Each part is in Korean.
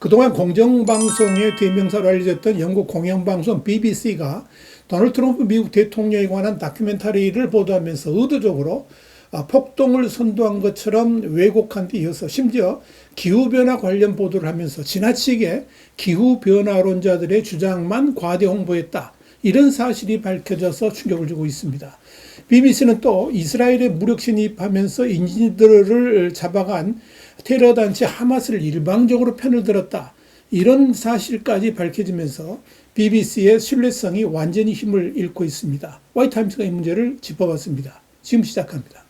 그동안 공정방송의 대명사로 알려졌던 영국 공영방송 BBC가 도널드 트럼프 미국 대통령에 관한 다큐멘터리를 보도하면서 의도적으로 아, 폭동을 선도한 것처럼 왜곡한 데 이어서 심지어 기후변화 관련 보도를 하면서 지나치게 기후변화론자들의 주장만 과대 홍보했다. 이런 사실이 밝혀져서 충격을 주고 있습니다. BBC는 또 이스라엘에 무력 진입하면서 인질들을 잡아간 테러 단체 하마스를 일방적으로 편을 들었다. 이런 사실까지 밝혀지면서 BBC의 신뢰성이 완전히 힘을 잃고 있습니다. 화이트타임스가 이 문제를 짚어봤습니다. 지금 시작합니다.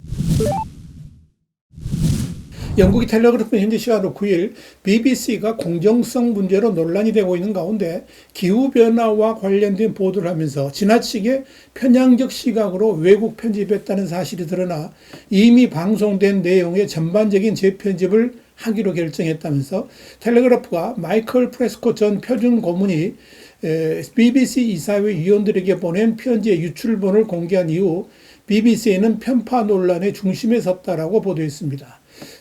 영국의 텔레그래프 현지 시간으로 9일 BBC가 공정성 문제로 논란이 되고 있는 가운데 기후변화와 관련된 보도를 하면서 지나치게 편향적 시각으로 왜곡 편집했다는 사실이 드러나 이미 방송된 내용의 전반적인 재편집을 하기로 결정했다면서 텔레그래프가 마이클 프레스코 전 표준 고문이 BBC 이사회 위원들에게 보낸 편지의 유출본을 공개한 이후 BBC는 편파 논란의 중심에 섰다라고 보도했습니다.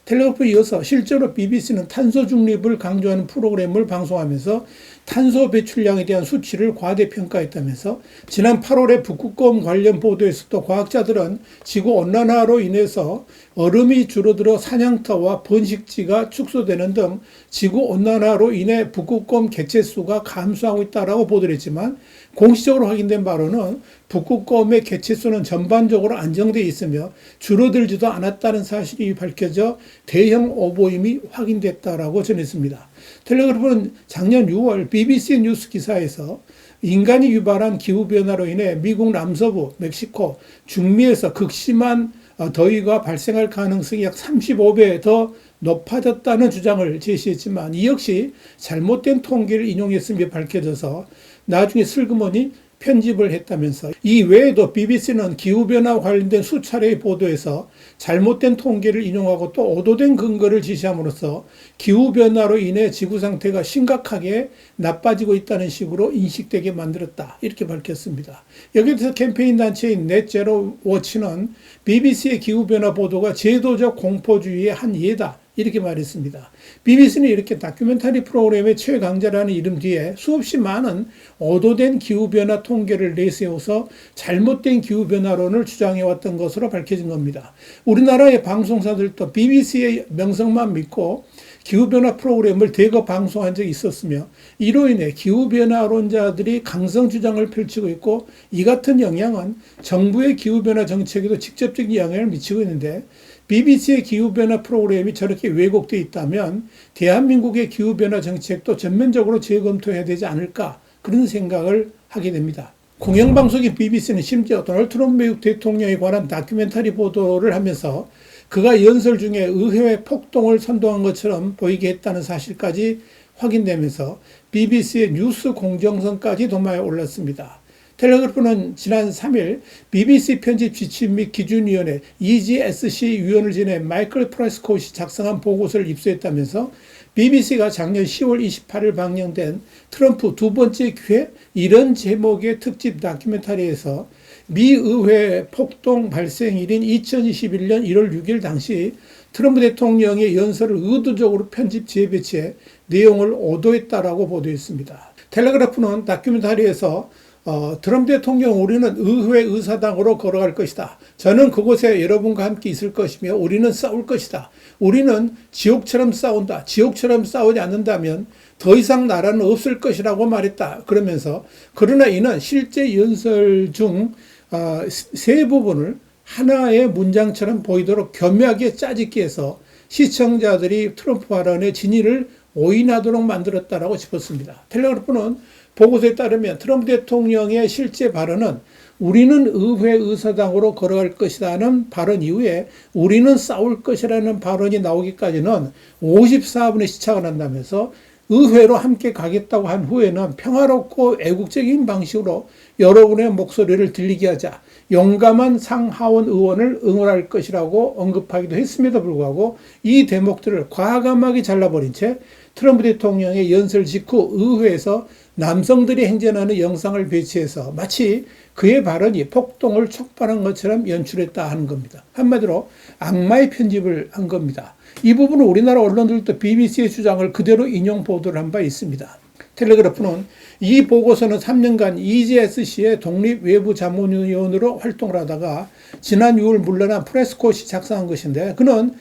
텔레그래프에 이어서 실제로 BBC는 탄소 중립을 강조하는 프로그램을 방송하면서 탄소 배출량에 대한 수치를 과대평가했다면서 지난 8월에 북극곰 관련 보도에서도 과학자들은 지구 온난화로 인해서 얼음이 줄어들어 사냥터와 번식지가 축소되는 등 지구 온난화로 인해 북극곰 개체수가 감소하고 있다라고 보도를 했지만 공식적으로 확인된 바로는 북극곰의 개체수는 전반적으로 안정되어 있으며 줄어들지도 않았다는 사실이 밝혀져 대형 오보임이 확인됐다라고 전했습니다. 텔레그래프는 작년 6월 BBC 뉴스 기사에서 인간이 유발한 기후변화로 인해 미국 남서부, 멕시코, 중미에서 극심한 어, 더위가 발생할 가능성이 약 35배 더 높아졌다는 주장을 제시했지만 이 역시 잘못된 통계를 인용했음이 밝혀져서 나중에 슬그머니 편집을 했다면서 이 외에도 BBC는 기후변화 관련된 수차례의 보도에서 잘못된 통계를 인용하고 또 오도된 근거를 지시함으로써 기후변화로 인해 지구 상태가 심각하게 나빠지고 있다는 식으로 인식되게 만들었다. 이렇게 밝혔습니다. 여기에 대해서 캠페인 단체인 넷제로 워치는 BBC의 기후변화 보도가 제도적 공포주의의 한 예다. 이렇게 말했습니다. BBC는 이렇게 다큐멘터리 프로그램의 최강자라는 이름 뒤에 수없이 많은 오도된 기후변화 통계를 내세워서 잘못된 기후변화론을 주장해왔던 것으로 밝혀진 겁니다. 우리나라의 방송사들도 BBC의 명성만 믿고 기후변화 프로그램을 대거 방송한 적이 있었으며 이로 인해 기후변화론자들이 강성 주장을 펼치고 있고 이 같은 영향은 정부의 기후변화 정책에도 직접적인 영향을 미치고 있는데 BBC의 기후변화 프로그램이 저렇게 왜곡되어 있다면 대한민국의 기후변화 정책도 전면적으로 재검토해야 되지 않을까 그런 생각을 하게 됩니다. 공영방송인 BBC는 심지어 도널드 트럼프 미국 대통령에 관한 다큐멘터리 보도를 하면서 그가 연설 중에 의회 폭동을 선동한 것처럼 보이게 했다는 사실까지 확인되면서 BBC의 뉴스 공정성까지 도마에 올랐습니다. 텔레그래프는 지난 3일 BBC 편집 지침 및 기준위원회 EGSC 위원을 지낸 마이클 프레스콧이 작성한 보고서를 입수했다면서 BBC가 작년 10월 28일 방영된 트럼프 두 번째 기회 이런 제목의 특집 다큐멘터리에서 미 의회 폭동 발생일인 2021년 1월 6일 당시 트럼프 대통령의 연설을 의도적으로 편집 재배치해 내용을 오도했다라고 보도했습니다. 텔레그래프는 다큐멘터리에서 어, 트럼프 대통령 우리는 의회 의사당으로 걸어갈 것이다. 저는 그곳에 여러분과 함께 있을 것이며 우리는 싸울 것이다. 우리는 지옥처럼 싸운다. 지옥처럼 싸우지 않는다면 더 이상 나라는 없을 것이라고 말했다. 그러면서 그러나 이는 실제 연설 중세 부분을 하나의 문장처럼 보이도록 교묘하게 짜집기 해서 시청자들이 트럼프 발언의 진위를 오인하도록 만들었다라고 짚었습니다. 텔레그래프는 보고서에 따르면 트럼프 대통령의 실제 발언은 우리는 의회 의사당으로 걸어갈 것이라는 발언 이후에 우리는 싸울 것이라는 발언이 나오기까지는 54분의 시차가 난다면서 의회로 함께 가겠다고 한 후에는 평화롭고 애국적인 방식으로 여러분의 목소리를 들리게 하자 용감한 상하원 의원을 응원할 것이라고 언급하기도 했음에도 불구하고 이 대목들을 과감하게 잘라버린 채 트럼프 대통령의 연설 직후 의회에서 남성들이 행진하는 영상을 배치해서 마치 그의 발언이 폭동을 촉발한 것처럼 연출했다 하는 겁니다. 한마디로 악마의 편집을 한 겁니다. 이 부분은 우리나라 언론들도 BBC의 주장을 그대로 인용 보도를 한 바 있습니다. 텔레그래프는 이 보고서는 3년간 EGSC의 독립 외부 자문위원으로 활동을 하다가 지난 6월 물러난 프레스콧이 작성한 것인데 그는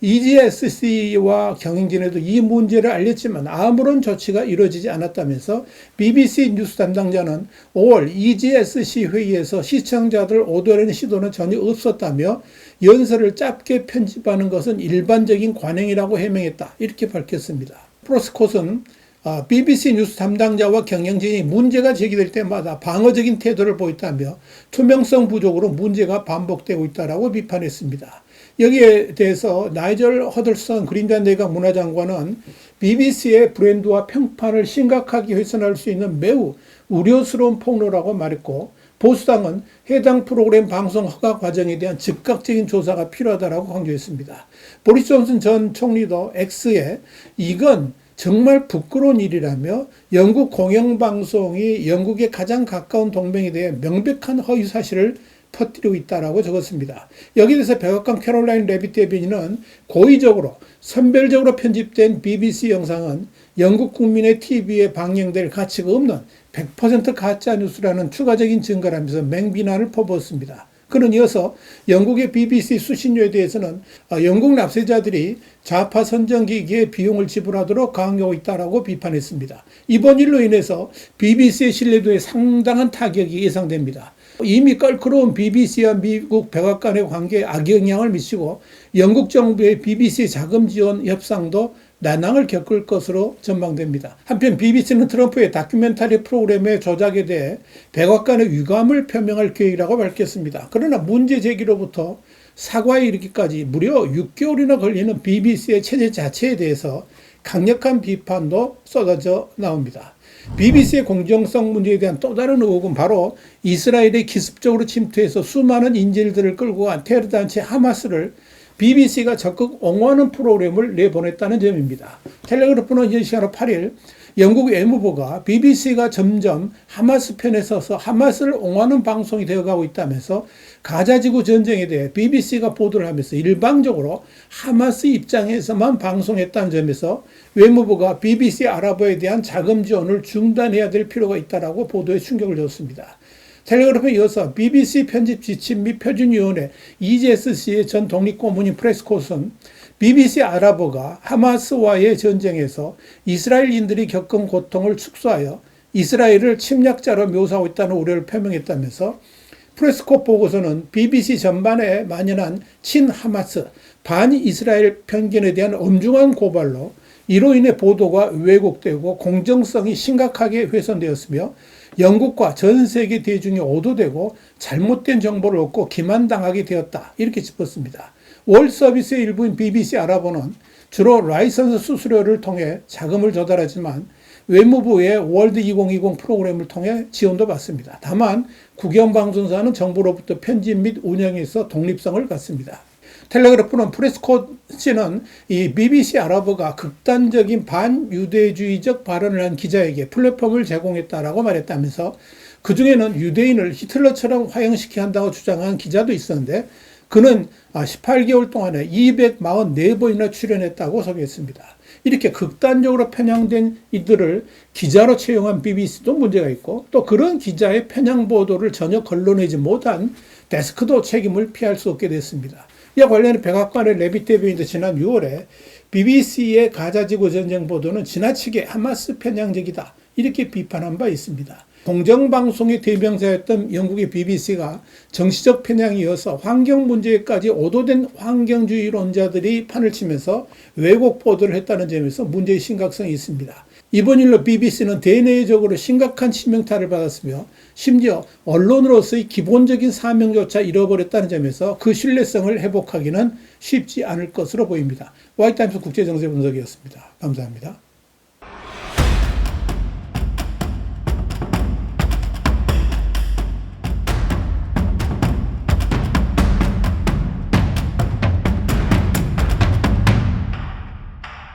EGSC와 경영진에도 이 문제를 알렸지만 아무런 조치가 이루어지지 않았다면서 BBC 뉴스 담당자는 5월 EGSC 회의에서 시청자들 오도하는 시도는 전혀 없었다며 연설을 짧게 편집하는 것은 일반적인 관행이라고 해명했다. 이렇게 밝혔습니다. 프로스콧은 아, BBC 뉴스 담당자와 경영진이 문제가 제기될 때마다 방어적인 태도를 보였다며 투명성 부족으로 문제가 반복되고 있다라고 비판했습니다. 여기에 대해서 나이절 허들슨 그린잔 내각 문화장관은 BBC의 브랜드와 평판을 심각하게 훼손할 수 있는 매우 우려스러운 폭로라고 말했고 보수당은 해당 프로그램 방송 허가 과정에 대한 즉각적인 조사가 필요하다고 강조했습니다. 보리스 존슨 전 총리도 X에 이건 정말 부끄러운 일이라며 영국 공영방송이 영국의 가장 가까운 동맹에 대해 명백한 허위 사실을 퍼뜨리고 있다라고 적었습니다. 여기에 대해서 백악관 캐롤라인 레빗 대변인은 고의적으로 선별적으로 편집된 BBC 영상은 영국 국민의 TV에 방영될 가치가 없는 100% 가짜 뉴스라는 추가적인 증거라면서 맹비난을 퍼부었습니다. 그는 이어서 영국의 BBC 수신료에 대해서는 어, 영국 납세자들이 좌파 선정기기에 비용을 지불하도록 강요하고 있다라고 비판했습니다. 이번 일로 인해서 BBC의 신뢰도에 상당한 타격이 예상됩니다. 이미 껄끄러운 BBC와 미국 백악관의 관계에 악영향을 미치고 영국 정부의 BBC 자금 지원 협상도 난항을 겪을 것으로 전망됩니다. 한편 BBC는 트럼프의 다큐멘터리 프로그램의 조작에 대해 백악관의 위감을 표명할 계획이라고 밝혔습니다. 그러나 문제 제기로부터 사과에 이르기까지 무려 6개월이나 걸리는 BBC의 체제 자체에 대해서 강력한 비판도 쏟아져 나옵니다. BBC의 공정성 문제에 대한 또 다른 의혹은 바로 이스라엘의 기습적으로 침투해서 수많은 인질들을 끌고 간 테러 단체 하마스를 BBC가 적극 옹호하는 프로그램을 내보냈다는 점입니다. 텔레그래프는 현 시간으로 8일 영국 외무부가 BBC가 점점 하마스 편에 서서 하마스를 옹호하는 방송이 되어가고 있다면서 가자지구 전쟁에 대해 BBC가 보도를 하면서 일방적으로 하마스 입장에서만 방송했다는 점에서 외무부가 BBC 아랍어에 대한 자금 지원을 중단해야 될 필요가 있다라고 보도에 충격을 줬습니다. 텔레그래프에 이어서 BBC 편집 지침 및 표준위원회 EGSC의 전 독립고문인 프레스콧은 BBC 아랍어가 하마스와의 전쟁에서 이스라엘인들이 겪은 고통을 축소하여 이스라엘을 침략자로 묘사하고 있다는 우려를 표명했다면서 프레스코 보고서는 BBC 전반에 만연한 친하마스, 반 이스라엘 편견에 대한 엄중한 고발로 이로 인해 보도가 왜곡되고 공정성이 심각하게 훼손되었으며 영국과 전 세계 대중이 오도되고 잘못된 정보를 얻고 기만당하게 되었다. 이렇게 짚었습니다. 월 서비스의 일부인 BBC 아랍어는 주로 라이선스 수수료를 통해 자금을 조달하지만 외무부의 월드 2020 프로그램을 통해 지원도 받습니다. 다만 국영방송사는 정부로부터 편집 및 운영에서 독립성을 갖습니다. 텔레그래프는 프레스코치는 이 BBC 아랍어가 극단적인 반유대주의적 발언을 한 기자에게 플랫폼을 제공했다라고 말했다면서 그 중에는 유대인을 히틀러처럼 화형시켜야 한다고 주장한 기자도 있었는데 그는 18개월 동안에 244번이나 출연했다고 소개했습니다. 이렇게 극단적으로 편향된 이들을 기자로 채용한 BBC도 문제가 있고 또 그런 기자의 편향 보도를 전혀 걸러내지 못한 데스크도 책임을 피할 수 없게 됐습니다. 이와 관련해 백악관의 레빗 대변인도 지난 6월에 BBC의 가자지구 전쟁 보도는 지나치게 하마스 편향적이다. 이렇게 비판한 바 있습니다. 공정방송의 대명사였던 영국의 BBC가 정치적 편향이 어서 환경 문제까지 오도된 환경주의론자들이 판을 치면서 왜곡 보도를 했다는 점에서 문제의 심각성이 있습니다. 이번 일로 BBC는 대내적으로 심각한 치명타를 받았으며 심지어 언론으로서의 기본적인 사명조차 잃어버렸다는 점에서 그 신뢰성을 회복하기는 쉽지 않을 것으로 보입니다. 와이타임스 국제정세 분석이었습니다. 감사합니다.